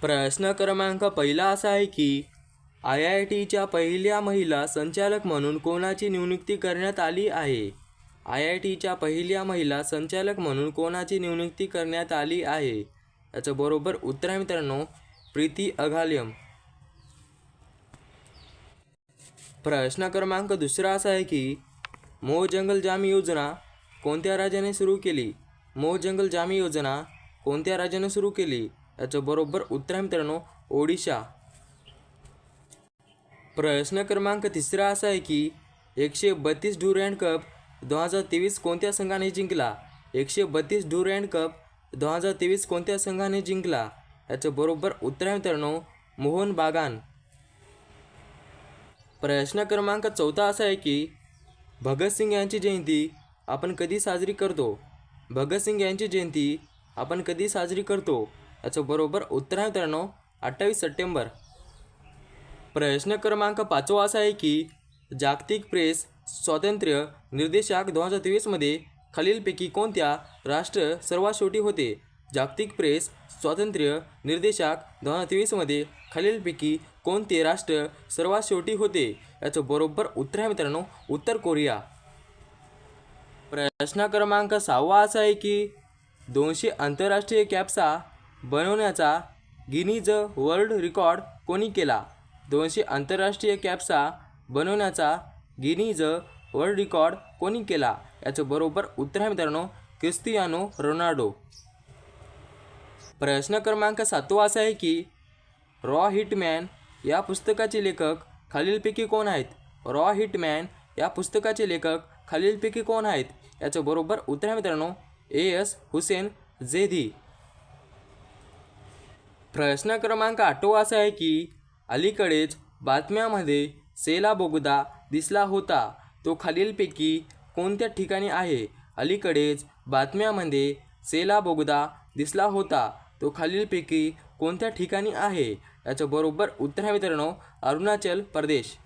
प्रश्न क्रमांक पहिला असा आहे की आय आय टीच्या पहिल्या महिला संचालक म्हणून कोणाची नियुक्ती करण्यात आली आहे? आय आय टीच्या पहिल्या महिला संचालक म्हणून कोणाची नियुक्ती करण्यात आली आहे? याचं बरोबर उत्तर आहे मित्रांनो प्रीती अघालियम. प्रश्न क्रमांक दुसरा असा आहे की मोह जंगल जाम योजना कोणत्या राज्याने सुरू केली? मोह जंगल जाम योजना कोणत्या राज्याने सुरू केली? याचं बरोबर उत्तर आहे मित्रांनो ओडिशा. प्रश्न क्रमांक तिसरा असा आहे की एकशे बत्तीस डुरँड कप दोन हजार तेवीस कोणत्या संघाने जिंकला? एकशे बत्तीस डुरँड कप दोन हजार तेवीस कोणत्या संघाने जिंकला? याचं बरोबर उत्तर आहे मित्रांनो मोहन बागान. प्रश्न क्रमांक चौथा असा आहे की भगतसिंग यांची जयंती आपण कधी साजरी करतो? भगतसिंग यांची जयंती आपण कधी साजरी करतो? याचं बरोबर उत्तर आहे मित्रांनो अठ्ठावीस सप्टेंबर. प्रश्न क्रमांक पाचवा असा आहे की जागतिक प्रेस स्वातंत्र्य निर्देशाक दोन हजार तेवीसमध्ये खालीलपैकी कोणत्या राष्ट्र सर्वात शेवटी होते? जागतिक प्रेस स्वातंत्र्य निर्देशाक दोन हजार तेवीसमध्ये खालीलपैकी कोणते राष्ट्र सर्वात शेवटी होते? याचं बरोबर उत्तर आहे मित्रांनो उत्तर कोरिया. प्रश्न क्रमांक सहावा असा आहे की दोनशे आंतरराष्ट्रीय कॅप्सा बनवण्याचा गिनीज वर्ल्ड रेकॉर्ड कोणी केला? दोनशे आंतरराष्ट्रीय कॅप्सा बनवण्याचा गिनीज वर्ल्ड रेकॉर्ड कोणी केला? याचं बरोबर उत्तर आहे मित्रांनो क्रिस्तियानो रोनाल्डो. प्रश्न क्रमांक सातवा असा आहे की रॉ हिटमॅन या पुस्तकाचे लेखक खालीलपैकी कोण आहेत? रॉ हिटमॅन या पुस्तकाचे लेखक खालीलपैकी कोण आहेत? याचं बरोबर उत्तर आहे मित्रांनो ए एस हुसेन जेधी प्रश्न क्रमांक आठवा असा आहे की अलीकडेच बातम्यामध्ये सेला बोगदा दिसला होता. तो खालीलपैकी कोणत्या ठिकाणी आहे? अलीकडेच बातम्यामध्ये सेला बोगदा दिसला होता. तो खालीलपैकी कोणत्या ठिकाणी आहे? याचं बरोबर उत्तर आहे मित्रांनो अरुणाचल प्रदेश.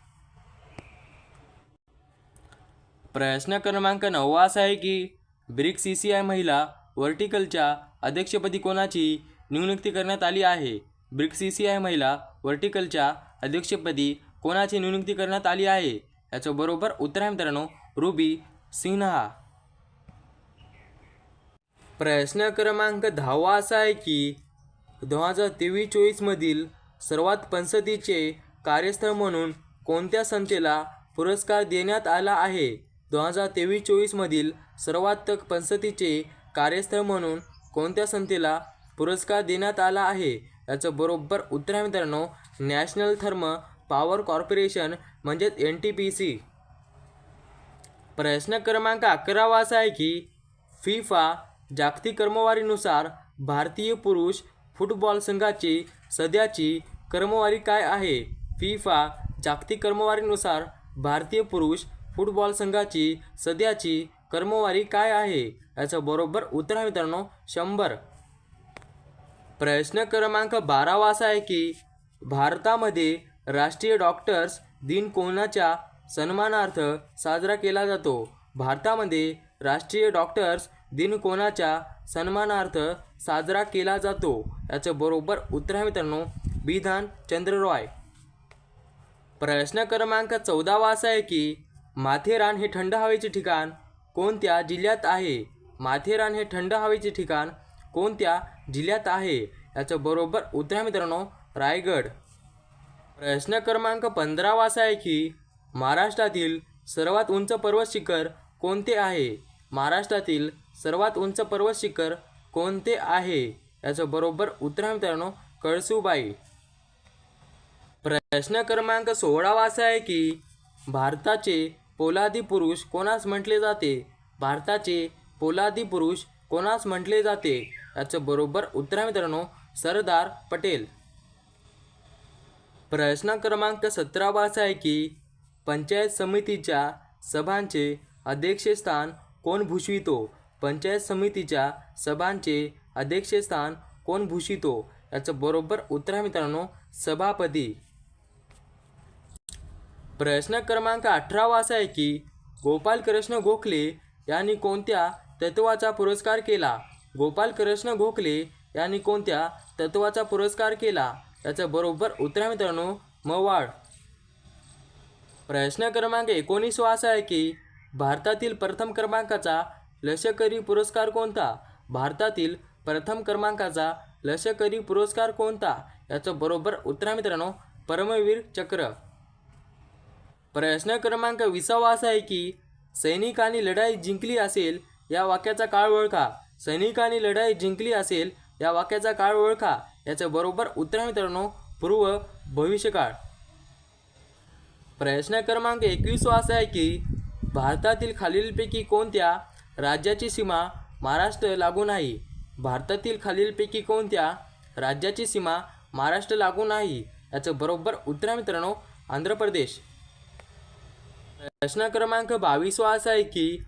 प्रश्न क्रमांक नववा असा आहे की ब्रिक्स सी सी आय महिला वर्टिकलच्या अध्यक्षपदी कोणाची नियुक्ती करण्यात आली आहे. ब्रिक सी सी आय महिला वर्टिकलच्या अध्यक्षपदी कोणाची नियुक्ती करण्यात आली आहे? याचं बरोबर उत्तर आहे मित्रांनो रुबी सिन्हा. प्रश्न क्रमांक दहावा असा आहे की दोन हजार तेवीस चोवीसमधील सर्वात पंचतीचे कार्यस्थळ म्हणून कोणत्या संस्थेला पुरस्कार देण्यात आला आहे? दोन हजार तेवीस चोवीसमधील सर्वात पंचतीचे कार्यस्थळ म्हणून कोणत्या संस्थेला पुरस्कार देण्यात आला आहे. याचं बरोबर उत्तर आहे मित्रांनो नॅशनल थर्म पॉवर कॉर्पोरेशन म्हणजेच एन टी पी सी. प्रश्न क्रमांक अकरावा असा आहे की फिफा जागतिक क्रमवारीनुसार भारतीय पुरुष फुटबॉल संघाची सध्याची क्रमवारी काय आहे? फिफा जागतिक क्रमवारीनुसार भारतीय पुरुष फुटबॉल संघाची सध्याची क्रमवारी काय आहे? याचं बरोबर उत्तर आहे मित्रांनो शंभर. प्रश्न क्रमांक बारावा असा आहे की भारतामध्ये राष्ट्रीय डॉक्टर्स दिन कोणाच्या सन्मानार्थ साजरा केला जातो? भारतामध्ये राष्ट्रीय डॉक्टर्स दिन कोणाच्या सन्मानार्थ साजरा केला जातो? याचं बरोबर उत्तर आहे मित्रांनो बिधान चंद्र रॉय प्रश्न क्रमांक चौदावा असा आहे की माथेरान हे थंड हवेचे ठिकाण कोणत्या जिल्ह्यात आहे? माथेरान हे थंड हवेचे ठिकाण कोणत्या जिल्ह्यात आहे. याचं बरोबर उत्तर आहे मित्रांनो रायगड. प्रश्न क्रमांक पंधरावा असा आहे की महाराष्ट्रातील सर्वात उंच पर्वत शिखर कोणते आहे? महाराष्ट्रातील सर्वात उंच पर्वत शिखर कोणते आहे? याचं बरोबर उत्तर आहे मित्रांनो कळसूबाई. प्रश्न क्रमांक सोळावा असा आहे की भारताचे पोलादी पुरुष कोणास म्हटले जाते? भारताचे पोलादी पुरुष कोणास म्हटले जाते? याचं बरोबर उत्तर आहे मित्रांनो सरदार पटेल. प्रश्न क्रमांक सतरावा असा आहे की पंचायत समितीच्या सभांचे अध्यक्षस्थान कोण भूषवितो? पंचायत समितीच्या सभांचे अध्यक्षस्थान कोण भूषितो याचं बरोबर उत्तर आहे मित्रांनो सभापती. प्रश्न क्रमांक अठरावा असा आहे की गोपालकृष्ण गोखले यांनी कोणत्या तत्वाचा पुरस्कार केला? गोपालकृष्ण गोखले यांनी कोणत्या तत्वाचा पुरस्कार केला? याचं बरोबर उत्तर आहे मित्रांनो मवाळ. प्रश्न क्रमांक एकोणीसवा असा आहे की भारतातील प्रथम क्रमांकाचा लष्करी पुरस्कार कोणता? भारतातील प्रथम क्रमांकाचा लष्करी पुरस्कार कोणता? याचं बरोबर उत्तर आहे मित्रांनो परमवीर चक्र. प्रश्न क्रमांक विसावा असा आहे की सैनिकांनी लढाई जिंकली असेल या वाक्याचा काळ ओळखा. सैनिकांनी लढाई जिंकली असेल या वाक्याचा काळ ओळखा. याचं बरोबर उत्तर मित्रांनो पूर्व भविष्यकाळ. प्रश्न क्रमांक एकवीसवा असा आहे की भारतातील खालीलपैकी कोणत्या राज्याची सीमा महाराष्ट्र लागू नाही? भारतातील खालीलपैकी कोणत्या राज्याची सीमा महाराष्ट्र लागू नाही? याचं बरोबर उत्तर मित्रांनो आंध्र प्रदेश. प्रश्न क्रमांक बावीसवा असा आहे की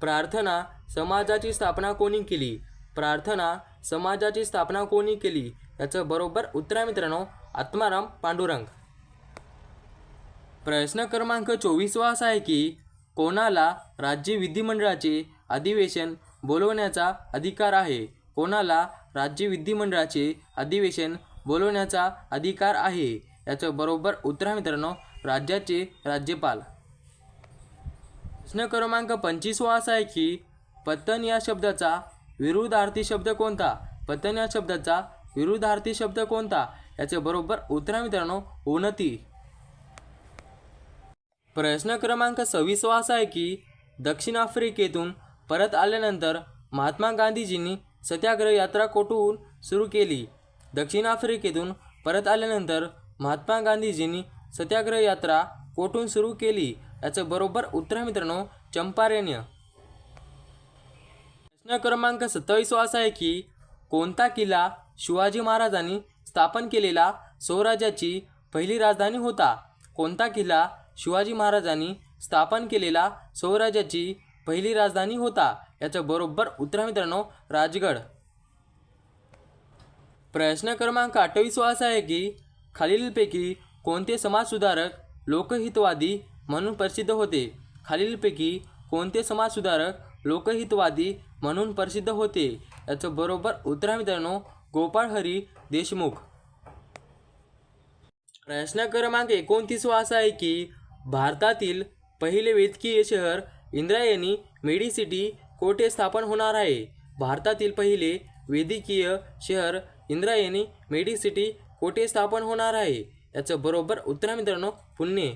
प्रार्थना समाजाची स्थापना कोणी केली? प्रार्थना समाजाची स्थापना कोणी केली? याचं बरोबर उत्तर आहे मित्रांनो आत्माराम पांडुरंग. प्रश्न क्रमांक चोवीसवा असा आहे की कोणाला राज्य विधिमंडळाचे अधिवेशन बोलवण्याचा अधिकार आहे? कोणाला राज्य विधिमंडळाचे अधिवेशन बोलवण्याचा अधिकार आहे? याचं बरोबर उत्तर आहे मित्रांनो राज्याचे राज्यपाल. प्रश्न क्रमांक पंचवीसवा असा आहे की पतन या शब्दाचा विरुद्धार्थी शब्द कोणता? पतन या शब्दाचा विरुद्धार्थी शब्द कोणता? याचे बरोबर उत्तर मित्रांनो उन्नती प्रश्न क्रमांक सव्वीसवा असा आहे की दक्षिण आफ्रिकेतून परत आल्यानंतर महात्मा गांधीजींनी सत्याग्रह यात्रा कोठून सुरू केली? दक्षिण आफ्रिकेतून परत आल्यानंतर महात्मा गांधीजींनी सत्याग्रह यात्रा कोठून सुरू केली याचं बरोबर उत्तर आहे मित्रांनो चंपारण्य. प्रश्न क्रमांक सत्तावीस असा आहे की कोणता किल्ला शिवाजी महाराजांनी स्थापन केलेला स्वराज्याची पहिली राजधानी होता? कोणता किल्ला शिवाजी महाराजांनी स्थापन केलेला स्वराज्याची पहिली राजधानी होता? याचं बरोबर उत्तर मित्रांनो राजगड. प्रश्न क्रमांक अठ्ठावीस असा आहे की खालीलपैकी कोणते समाजसुधारक लोकहितवादी म्हणून प्रसिद्ध होते? खालीलपैकी कोणते समाजसुधारक लोकहितवादी म्हणून प्रसिद्ध होते? याचं बरोबर उत्तर मित्रांनो गोपाळ हरी देशमुख. प्रश्न क्रमांक एकोणतीसवा असा आहे की भारतातील पहिले वैद्यकीय शहर इंद्रायणी मेडिसिटी कोठे स्थापन होणार आहे? भारतातील पहिले वेदकीय शहर इंद्रायणी मेडिसिटी कोठे स्थापन होणार आहे? याचं बरोबर उत्तर आहे मित्रांनो पुणे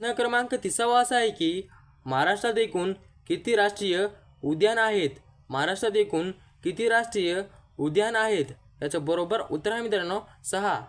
प्रश्न क्रमांक तिसावा असा आहे की महाराष्ट्रात एकूण किती राष्ट्रीय उद्यान आहेत? महाराष्ट्रात एकूण किती राष्ट्रीय उद्यान आहेत? याचं बरोबर उत्तर आहे मित्रांनो सहा.